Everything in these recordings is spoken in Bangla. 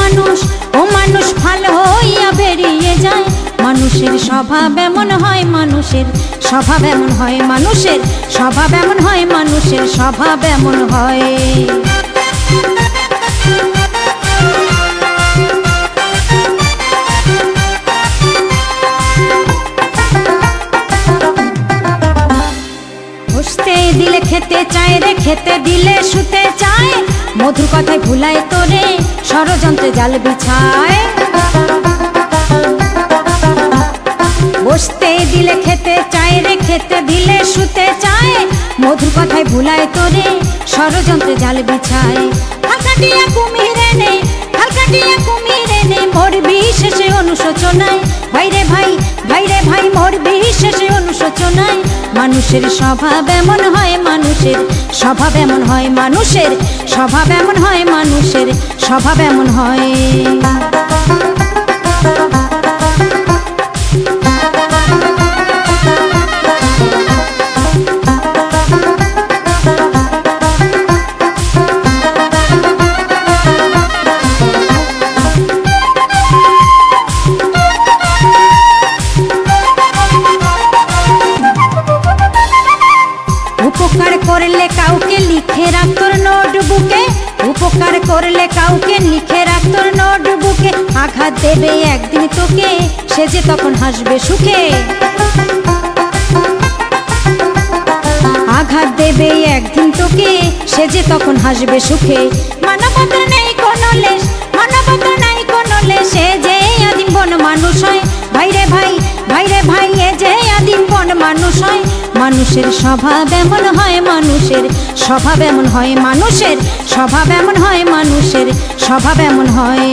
মানুষ, ও মানুষ ভালো হইয়া বেরিয়ে যায়। মানুষের স্বভাব এমন হয় মানুষের, স্বভাব এমন হয় মানুষের, স্বভাব এমন হয় মানুষের, স্বভাব এমন হয়। বসতে দিলে খেতে চায় রে, খেতে দিলে শুতে চায়। মধুর কথায় ভুলায় তোরে ষড়যন্ত্রে জাল বিছায়। বসতে দিলে খেতে চায় রে, খেতে দিলে শুতে চায়। মধুর কথায় ভুলায় তোরে ষড়যন্ত্রে জাল বিছায়। হালকাটিয়া কুমিরে নে মানুষের স্বভাব এমন হয় মানুষের, স্বভাব এমন হয় মানুষের, স্বভাব এমন হয় মানুষের, স্বভাব এমন হয়। উপকার করলে কাউকে লিখে রাখ তোর নোটবুকে। উপকার করলে কাউকে লিখে রাখ তোর নোটবুকে। আঘাত দেবে একদিন তোকে, সে যে তখন হাসবে সুখে। আঘাত দেবে একদিন তোকে, সে যে তখন হাসবে সুখে। মানবতা নেই কোনো লেশ, মানবতা নাই কোনো লেশ এ যে আদিম বন মানুষ হয়। মানুষের স্বভাব এমন হয় মানুষের, স্বভাব এমন হয় মানুষের, স্বভাব এমন হয় মানুষের, স্বভাব এমন হয়।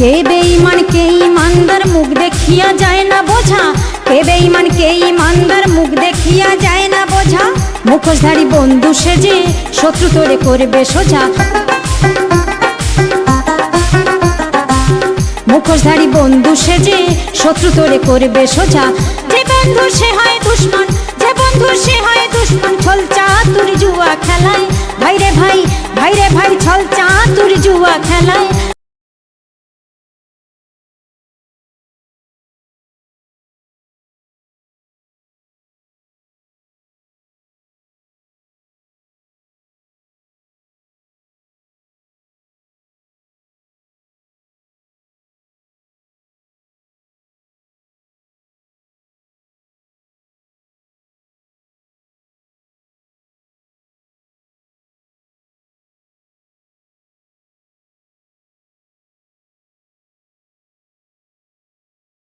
কে বেঈমান, কে ইমানদার মুখ দেখিয়া যায় না বোঝা। কে বেঈমান, কে ইমানদার মুখোশধারী বন্ধু সেজে শত্রু তোরে করবে সোজা। মুখোশধারী বন্ধু সেজে শত্রু তোরে করবে সোজা। যে বন্ধু সে হয় দুশ্মন, যে বন্ধু সে হয় দুশ্মন, ছল চাতুরি জুয়া খেলায়। ভাইরে ভাই ভাইরে ভাই, ছল চাতুরি জুয়া খেলায়।